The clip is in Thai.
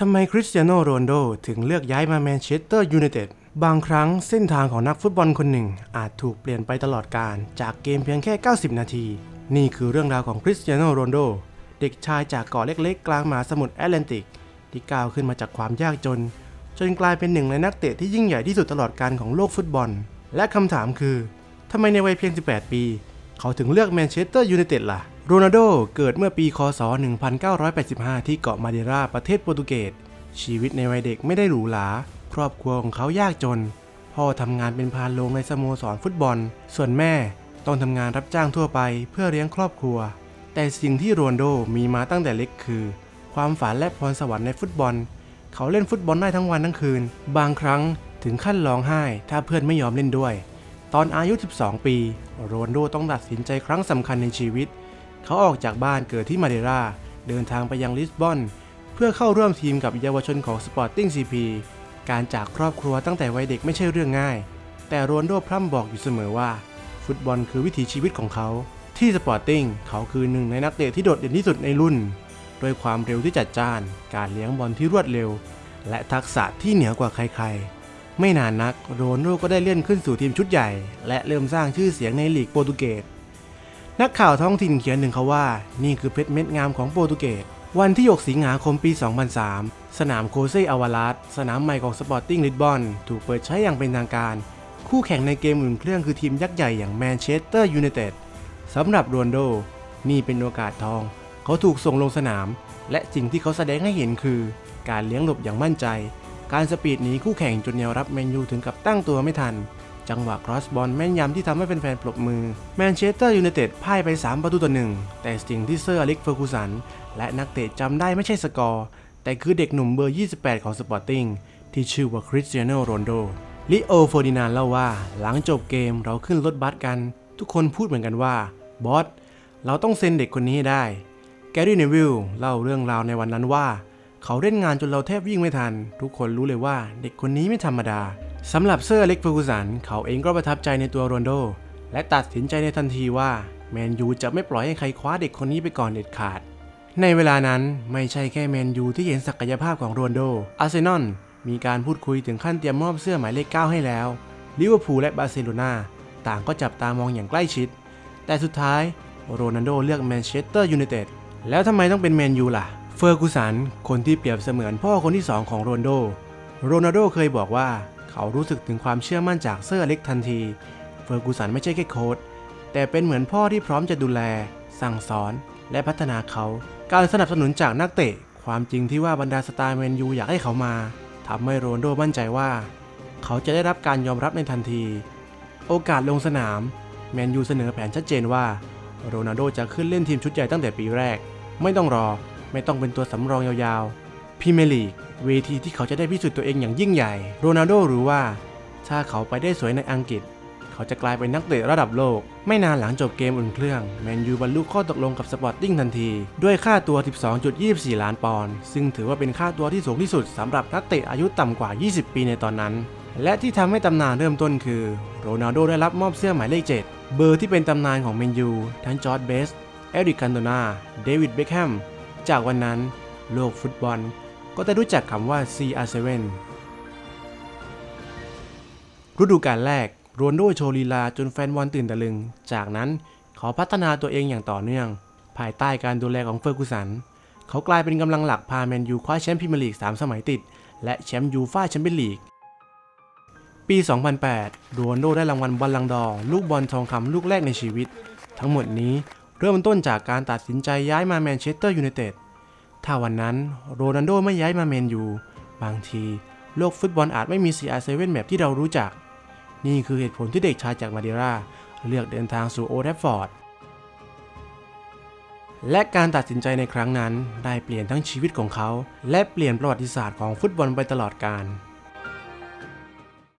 ทำไมคริสเตียโนโรนโดถึงเลือกย้ายมาแมนเชสเตอร์ยูไนเต็ดบางครั้งเส้นทางของนักฟุตบอลคนหนึ่ง อาจถูกเปลี่ยนไปตลอดการจากเกมเพียงแค่ 90 นาที นี่คือเรื่องราวของคริสเตียโนโรนโดเด็กชายจากเกาะเล็กๆ กลางมหาสมุทรแอตแลนติก ที่ก้าวขึ้นมาจากความยากจน จนกลายเป็นหนึ่งในนักเตะที่ยิ่งใหญ่ที่สุดตลอดการของโลกฟุตบอล และคำถามคือทำไมในวัยเพียง 18 ปี เขาถึงเลือกแมนเชสเตอร์ยูไนเต็ดล่ะ โรนัลโดเกิดเมื่อปีคศ 1985 ที่เกาะมาเดราประเทศโปรตุเกส ชีวิตในวัยเด็กไม่ได้หรูหรา ครอบครัวของเขายากจน พ่อทำงานเป็นพานโรงในสโมสรฟุตบอล ส่วนแม่ต้องทำงานรับจ้างทั่วไปเพื่อเลี้ยงครอบครัว แต่สิ่งที่โรนลโดมีมาตั้งแต่เล็กคือ ความฝันและพรสวรรค์ในฟุตบอล เขาเล่นฟุตบอลได้ทั้งวันทั้งคืน บางครั้งถึงขั้นร้องไห้ ถ้าเพื่อนไม่ยอมเล่นด้วย ตอนอายุ 12 ปี โรนลโดต้องตัดสินใจครั้งสำคัญในชีวิตเเขาออกจากบ้านเกิดที่มาเดราเดินทางไปยังลิสบอน เพื่อเข้าร่วมทีมกับเยาวชนของสปอร์ติ้งซีพีการจากครอบครัวตั้งแต่วัยเด็กไม่ใช่เรื่องง่าย แต่โรนโดพร่ำบอกอยู่เสมอว่า ฟุตบอลคือวิถีชีวิตของเขา ที่สปอร์ติ้งเขาคือหนึ่งในนักเตะที่โดดเด่นที่สุดในรุ่น ด้วยความเร็วที่จัดจ้าน การเลี้ยงบอลที่รวดเร็ว และทักษะที่เหนือกว่าใครๆ ไม่นานนักโรนโดก็ได้เลื่อนขึ้นสู่ทีมชุดใหญ่ และเริ่มสร้างชื่อเสียงในลีกโปรตุเกส นักข่าวท้องถิ่นเขียนหนึ่งเขาว่า นี่คือเพชรเม็ดงามของโปรตุเกส วันที่ 6 สิงหาคมปี 2003 สนามโคเซอาวาลาสสนามใหม่ของสปอร์ติ้งลิสบอน ถูกเปิดใช้อย่างเป็นทางการ คู่แข่งในเกมอุ่นเครื่องคือทีมยักษ์ใหญ่อย่างแมนเชสเตอร์ยูไนเต็ดสำหรับโรนโด นี่เป็นโอกาสทอง เขาถูกส่งลงสนาม และสิ่งที่เขาแสดงให้เห็นคือ การเลี้ยงหลบอย่างมั่นใจ การสปีดหนีคู่แข่งจนแนวรับแมนยูถึงกับตั้งตัวไม่ทัน จังหวะครอสบอลแม่นยำที่ทำให้แฟนๆปรบมือ แมนเชสเตอร์ยูไนเต็ดพ่ายไป 3 ประตูต่อหนึ่งแต่สิ่งที่เซอร์อเล็กเฟอร์กูสัน และนักเตะจำได้ไม่ใช่สกอร์ แต่คือเด็กหนุ่มเบอร์ 28 ของสปอร์ติ้งที่ชื่อว่าคริสเตียโนโรนโดลิโอโฟร์ดินานเล่าว่า หลังจบเกมเราขึ้นรถบัสกัน ทุกคนพูดเหมือนกันว่าบอสเราต้องเซ็นเด็กคนนี้ให้ได้แกรี่เนวิลเล่าเรื่องราวในวันนั้นว่า เขาเล่นงานจนเราแทบวิ่งไม่ทัน ทุกคนรู้เลยว่าเด็กคนนี้ไม่ธรรมดา สำหรับเซอร์อเล็กเฟอร์กูสันเขาเองก็ประทับใจในตัวโรนโด และตัดสินใจในทันทีว่าแมนยูจะไม่ปล่อยให้ใครคว้าเด็กคนนี้ไปก่อนเด็ดขาด ในเวลานั้นไม่ใช่แค่แมนยูที่เห็นศักยภาพของโรนโด อาร์เซนอลมีการพูดคุยถึงขั้นเตรียมมอบเสื้อหมายเลข 9 ให้แล้ว ลิเวอร์พูลและบาร์เซโลนาต่างก็จับตามองอย่างใกล้ชิด แต่สุดท้ายโรนัลโดเลือกแมนเชสเตอร์ยูไนเต็ด แล้วทำไมต้องเป็นแมนยูล่ะ เฟอร์กูสัน คนที่เปรียบเสมือนพ่อคนที่ 2 ของโรนโด โรนัลโดเคยบอกว่า เขารู้สึกถึงความเชื่อมั่นจากเซอร์อเล็กทันทีเฟอร์กูสันไม่ใช่แค่โค้ชแต่เป็นเหมือนพ่อที่พร้อมจะดูแล สั่งสอน และพัฒนาเขา การสนับสนุนจากนักเตะ ความจริงที่ว่าบรรดาสตาร์แมนยูอยากให้เขามาทำให้โรนลโดมั่นใจว่า เขาจะได้รับการยอมรับในทันที โอกาสลงสนาม แมนยูเสนอแผนชัดเจนว่าโรนัลโดจะขึ้นเล่นทีมชุดใหญ่ตั้งแต่ปีแรก ไม่ต้องรอ ไม่ต้องเป็นตัวสำรองยาวๆ พรีเมียร์ลีกเวทีที่เขาจะได้พิสูจน์ตัวเองอย่างยิ่งใหญ่ โรนัลโดรู้ว่า ถ้าเขาไปได้สวยในอังกฤษ เขาจะกลายเป็นนักเตะระดับโลก ไม่นานหลังจบเกมอุ่นเครื่อง แมนยูบรรลุข้อตกลงกับสปอร์ติ้งทันที ด้วยค่าตัว 12.24 ล้านปอนด์ซึ่งถือว่าเป็นค่าตัวที่สูงที่สุดสำหรับนักเตะอายุต่ำกว่า 20 ปีในตอนนั้น และที่ทำให้ตำนานเริ่มต้นคือ โรนัลโดได้รับมอบเสื้อหมายเลข 7 เบอร์ที่เป็นตำนานของแมนยูทั้งจอร์ดเบสเอริกคันโตนาเดวิดเบคแฮมจากวันนั้นโลกฟุตบอล ก็ได้รู้จักคำว่า CR7 ฤดูกาลแรกโรนลโดโชว์ลีลาจนแฟนบอลตื่นตะลึง จากนั้นเขาพัฒนาตัวเองอย่างต่อเนื่อง ภายใต้การดูแลของเฟอร์กูสัน เขากลายเป็นกำลังหลักพาแมนยูคว้าแชมป์พรีเมียร์ลีก 3 สมัยติด และแชมป์ยูฟ่าแชมเปี้ยนลีก ปี 2008 โรนโดได้รางวัลบอลลังดอร์ลูกบอลทองคำลูกแรกในชีวิต ทั้งหมดนี้เริ่มต้นจากการตัดสินใจย้ายมาแมนเชสเตอร์ยูไนเต็ด ถ้าวันนั้นโรนัลโดไม่ย้ายมาเมนยูบางทีโลกฟุตบอลอาจไม่มี CR7 แบบที่เรารู้จัก นี่คือเหตุผลที่เด็กชายจากมาเดราเลือกเดินทางสู่โอแทฟฟอร์ด และการตัดสินใจในครั้งนั้นได้เปลี่ยนทั้งชีวิตของเขา และเปลี่ยนประวัติศาสตร์ของฟุตบอลไปตลอดกาล